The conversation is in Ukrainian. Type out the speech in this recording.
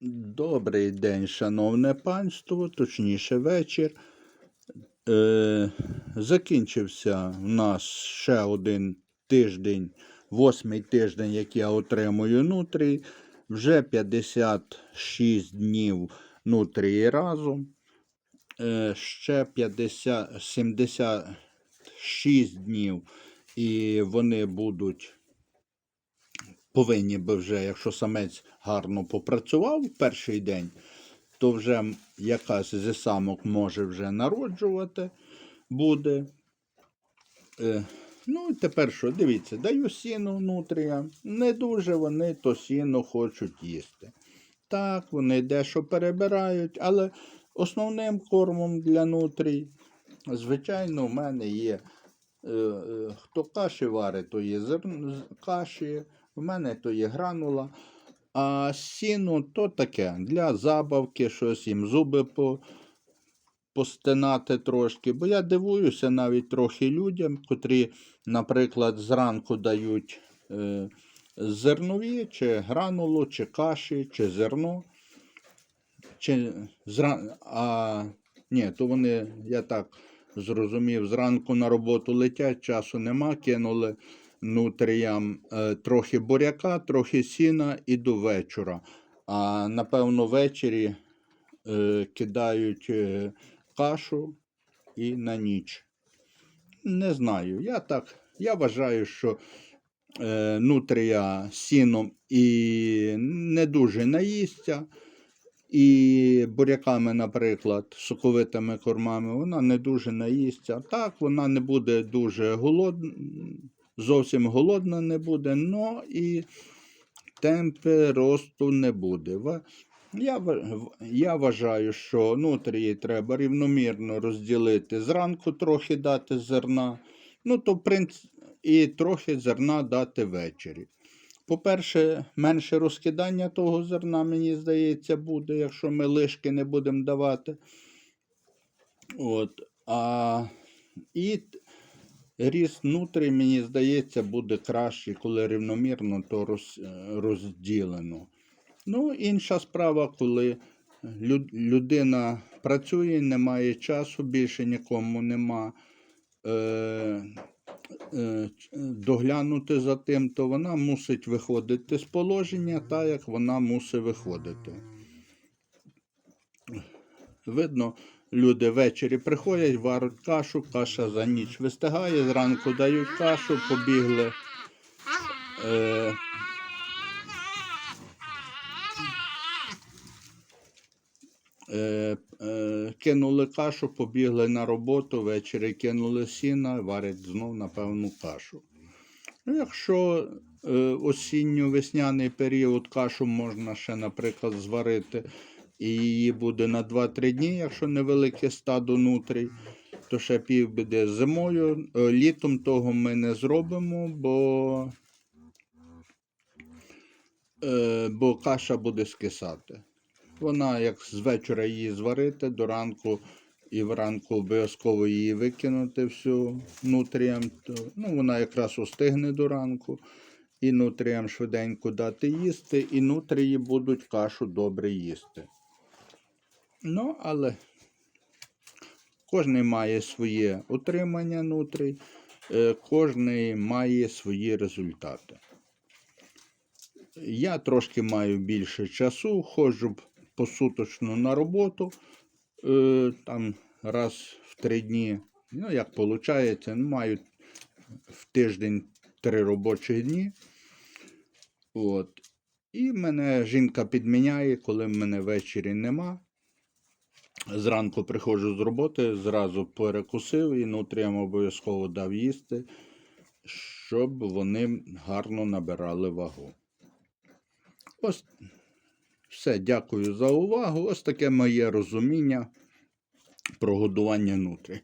Добрий день, шановне панство, точніше вечір. Е, закінчився в нас ще один тиждень, восьмий тиждень, як я отримую нутрій. Вже 56 днів нутрії разом. Е, ще 50, 76 днів, і вони будуть повинні би вже, якщо самець гарно попрацював в перший день, то вже якась зі самок може вже народжувати буде. Е, ну і тепер що, дивіться, даю сіно внутрія. Не дуже вони то сіно хочуть їсти. Так, вони дещо перебирають, але основним кормом для нутрій, звичайно, у мене є. е, е, Хто каші варить, то є зерн... з- каші, в мене то є гранула. А сіно то таке для забавки, щось їм зуби по, постинати трошки. Бо я дивуюся навіть трохи людям, котрі, наприклад, зранку дають е, зернові, чи гранулу, чи каші, чи зерно. Чи зран... А ні, то вони, я так зрозумів, зранку на роботу летять, часу нема, кинули нутріям е, трохи буряка, трохи сіна і до вечора. А напевно, ввечері е, кидають е, кашу і на ніч. Не знаю. Я так. Я вважаю, що нутрія сіном і не дуже наїсться. І буряками, наприклад, соковитими кормами, вона не дуже наїсться. Так, вона не буде дуже голодна, зовсім голодна не буде, але і темпи росту не буде. Я, я вважаю, що нутрії треба рівномірно розділити. Зранку трохи дати зерна, ну то в і трохи зерна дати ввечері. По-перше, менше розкидання того зерна, мені здається, буде, якщо ми лишки не будемо давати. От. А, і ріст нутрій, мені здається, буде краще, коли рівномірно то роз, е, розділено. Ну, інша справа, коли люд, людина працює, не має часу, більше нікому нема. Е, е, доглянути за тим, то вона мусить виходити з положення, так як вона мусить виходити. Видно, люди ввечері приходять, варять кашу, каша за ніч вистигає, зранку дають кашу, побігли. Е, е, е, кинули кашу, побігли на роботу, ввечері кинули сіна, варять знов, напевно, кашу. Ну, якщо е, осінньо-весняний період кашу можна ще, наприклад, зварити, і її буде на 2-3 дні, якщо невелике стадо нутрій, то ще півбіди зимою. Е, Літом того ми не зробимо, бо, е, бо каша буде скисати. Вона, як з вечора її зварити, до ранку і вранку обов'язково її викинути всю нутріям, то ну, вона якраз остигне до ранку. І нутріям швиденько дати їсти, і нутрії будуть кашу добре їсти. Ну, але кожен має своє утримання нутрій, е, кожен має свої результати. Я трошки маю більше часу, ходжу посуточно на роботу, е, там раз в три дні. Ну, як виходить, ну, маю в тиждень три робочі дні. От. І мене жінка підміняє, коли мене ввечері нема. Зранку приходжу з роботи, зразу перекусив і нутріям обов'язково дав їсти, щоб вони гарно набирали вагу. Ось все, дякую за увагу. Ось таке моє розуміння про годування нутрі.